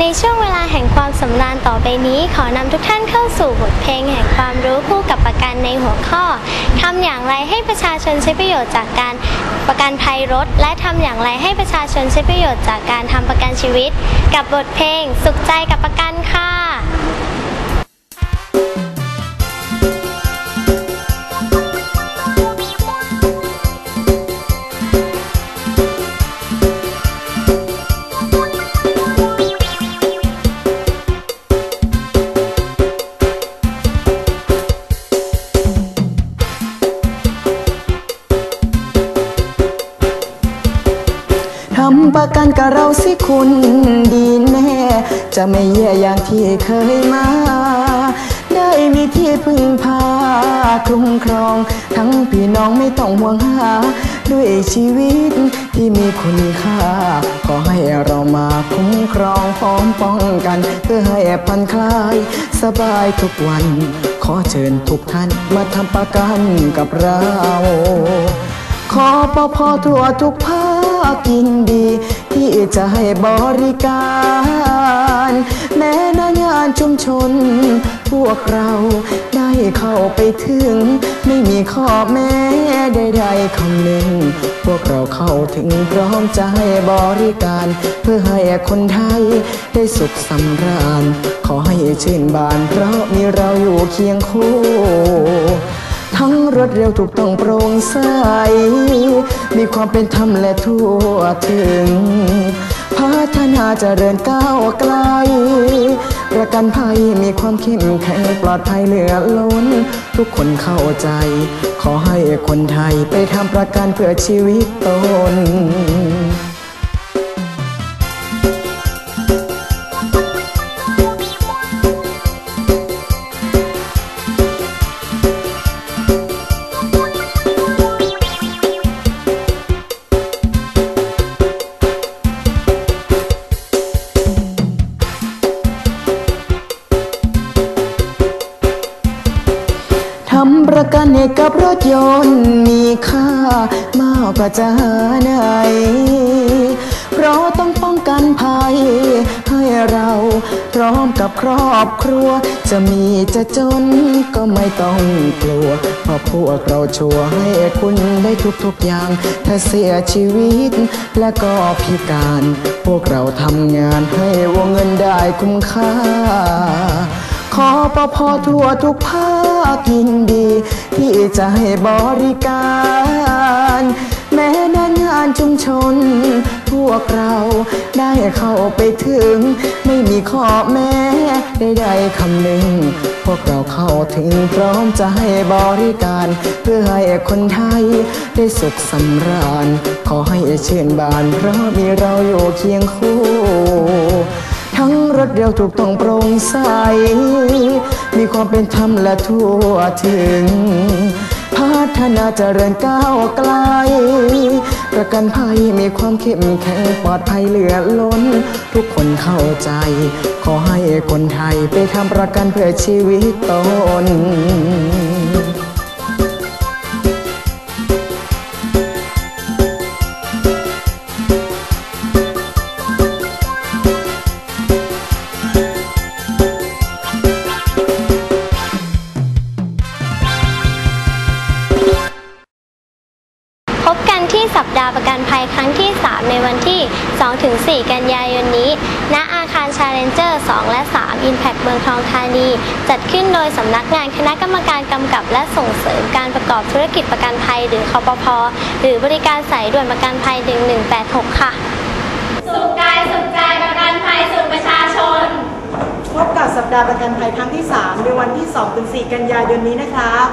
ในช่วงเวลาแห่งความสำราญต่อไปนี้ ขอนำทุกท่านเข้าสู่บทเพลงแห่งความรู้คู่กับประกันในหัวข้อทำอย่างไรให้ประชาชนใช้ประโยชน์จากการประกันภัยรถ และทำอย่างไรให้ประชาชนใช้ประโยชน์จากการทำประกันชีวิต กับบทเพลงสุขใจกับประกันค่ะ ประกันกับเราสิคุณดีแน่ จะไม่แย่อย่างที่เคยมา ได้มีที่พึ่งพาคุ้มครอง ทั้งพี่น้องไม่ต้องห่วงหา ด้วยชีวิตที่มีคุณค่าขอให้เรามาคุ้มครองพร้อมป้องกัน เพื่อให้ผ่อนคลาย สบายทุกวัน ขอเชิญทุกท่านมาทำประกันกับเรา ขอปพทั่วทุกภาค ยินดีที่จะให้บริการ แม้นางานชุมชน พวกเราได้เข้าไปถึง ไม่มีข้อแม้ใดๆคำหนึ่ง พวกเราเข้าถึงพร้อมจะให้บริการ เพื่อให้คนไทยได้สุขสำราญ ขอให้ชื่นบานเพราะมีเราอยู่เคียงคู่ วดเร็วถูกต้องโปร่งใส มีความเป็นธรรมและทั่วถึง พัฒนาเจริญก้าวไกล ประกันภัยมีความเข้มแข็งปลอดภัยเหลือล้น ทุกคนเข้าใจ ขอให้คนไทยไปทำประกันเพื่อชีวิตตน กับรถยนต์มีค่ามากกว่าจะหาไหน เพราะต้องป้องกันภัย ให้เราพร้อมกับครอบครัว จะมีจะจนก็ไม่ต้องกลัว เพราะพวกเราชัวร์ให้คุณได้ทุกๆอย่าง ถ้าเสียชีวิตและก็พิการ พวกเราทำงานให้วงเงินได้คุ้มค่าขอปพทั่วทุกภาคยินดี จะให้บริการ แม้น้างานชุมชน พวกเราได้เข้าไปถึง ไม่มีข้อแม้ใดๆคำหนึ่ง พวกเราเข้าถึงพร้อมจะให้บริการ เพื่อให้คนไทยได้สุขสำราญ ขอให้เชื่นบาน เพราะมีเราอยู่เคียงคู่ ทั้งรถเร็วถูกต้องโปร่งใส มีความเป็นธรรมและทั่วถึง พัฒนาเจริญก้าวไกล ประกันภัยมีความเข้มแข็งปลอดภัยเหลือล้น ทุกคนเข้าใจ ขอให้คนไทยไปทำประกันเพื่อชีวิตตน วันที่ 2-4 กันยายนนี้ ณ อาคารชาเลนเจอร์2และ 3 Impact เมืองทองธานี จัดขึ้นโดยสำนักงานคณะกรรมการกำกับและส่งเสริมการประกอบธุรกิจประกันภัยหรือคอปพหรือบริการสายด่วนประกันภัย 1186 ค่ะ สุขกายสุขใจประกันภัยสู่ประชาชน พบกับสัปดาห์ประกันภัยครั้งที่ 3 ในวันที่ 2-4 กันยายนนี้นะครับ